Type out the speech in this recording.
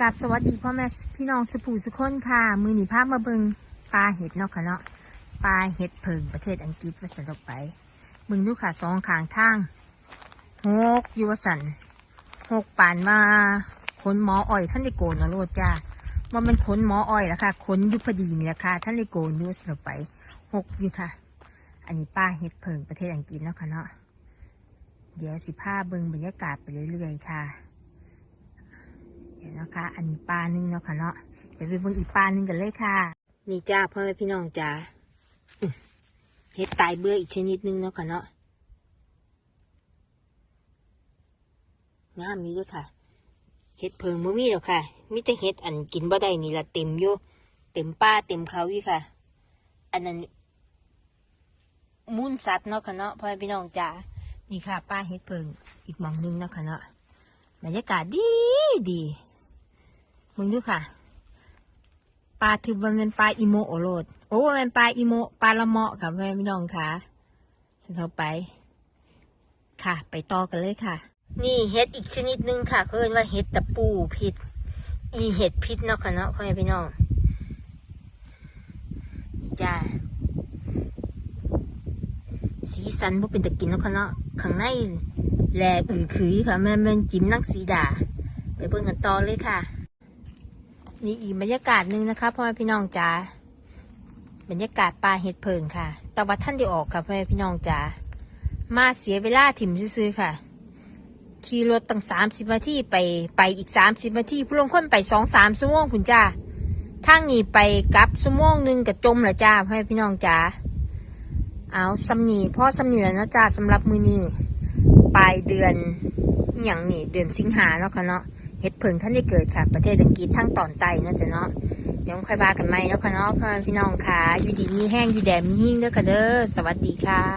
กับสวัสดีพ่อแม่พี่น้องสุภูสุคนค่ะ มือหนีภาพมาเบิงปลาเห็ดเนาะค่ะเนาะปลาเห็ดเพิงประเทศอังกฤษวัสดุไปมึงดูค่ะสองขางทางหกยูวสันหกปานมาขนหมออ้อยท่านได้โกนนะโลดจ้าว่ามันขนหมออ้อยและค่ะขนยุพดีนี่แหละค่ะท่านได้โกนยูวสดุไปหกอยู่ค่ะ อันนี้ป้าเห็ดเพิงประเทศอังกฤษเนาะค่ะเนาะเดี๋ยวสิพาเบิงบรรยากาศไปเรื่อยๆค่ะ เดี๋ยวนะคะอันนี้ปลาหนึ่งเนาะค่ะเนาะเดี๋ยวไปเบิ่งอีกปลาหนึ่งกันเลยค่ะ นี่จ้าพ่อแม่พี่น้องจ้าเห็ดตายเบื่ออีกชนิดหนึงเนาะค่ะเนาะงามนี้ด้วยค่ะ เห็ดเพิงบ่มีหรอกค่ะมีแต่เห็ดอันกินบ่ได้นี่ละเต็มอยู่เต็มป้าเต็มเขาอยู่ค่ะ อันนั้นมูนสัตว์เนาะค่ะเนาะพ่อแม่พี่น้องจ้านี่ค่ะ ป้าเห็ดเพิงอีกมองหนึงเนาะค่ะเนาะบรรยากาศดีดี มึงดูค่ะ ปลาถือมันเป็นปลาอีโมโอโรดโอ้มันเป็นปลาอีโมปลาละเมาะค่ะแม่พี่น้องค่ะสันเท่าไป ค่ะ ไปต่อกันเลยค่ะ นี่เห็ดอีกชนิดหนึ่งค่ะเขาเรียกว่าเห็ดตะปูพิษ อีเห็ดพิษเนาะค่ะเนาะพ่อแม่พี่น้องจ้าสีสันบ่เป็นตะกินเนาะค่ะเนาะข้างในแหลอือคือค่ะแม่แม่จิ้มนักสีดา ไปเบิ่งกันต่อเลยค่ะ นี่อีกบรรยากาศหนึ่งนะคะพ่อแม่พี่น้องจ๋าบรรยากาศปลาเห็ดเพิงค่ะ แต่ว่าท่านได้ออกค่ะพ่อแม่พี่น้องจ๋ามาเสียเวลาถิ่มซื้อค่ะขี่รถตั้งสามสิบนาทีไปไปอีกสามสิบนาทีผู้ลงคนไปสองสามชั่วโมงคุณจ้าทางนี้ไปกลับชั่วโมงหนึ่งกับจมละจ้าพ่อแม่พี่น้องจ๋าเอาสำนีพ่อสำนีแล้วนะจ้าสำหรับมือนี้ปลายเดือนอย่างนี่เดือนสิงหาเนาะค่ะเนาะ เฮ็ดเพิงท่านได้เกิดค่ะ ประเทศอังกฤษทั้งตอนใต้เนาะจ๊ะเนาะเดี๋ยวค่อยบากันใหม่เนาะค่ะเนาะพ่อพี่น้องค่ะอยู่ดีมีแห้งอยู่แดดมีหิ้งเด้อค่ะเด้อสวัสดีค่ะ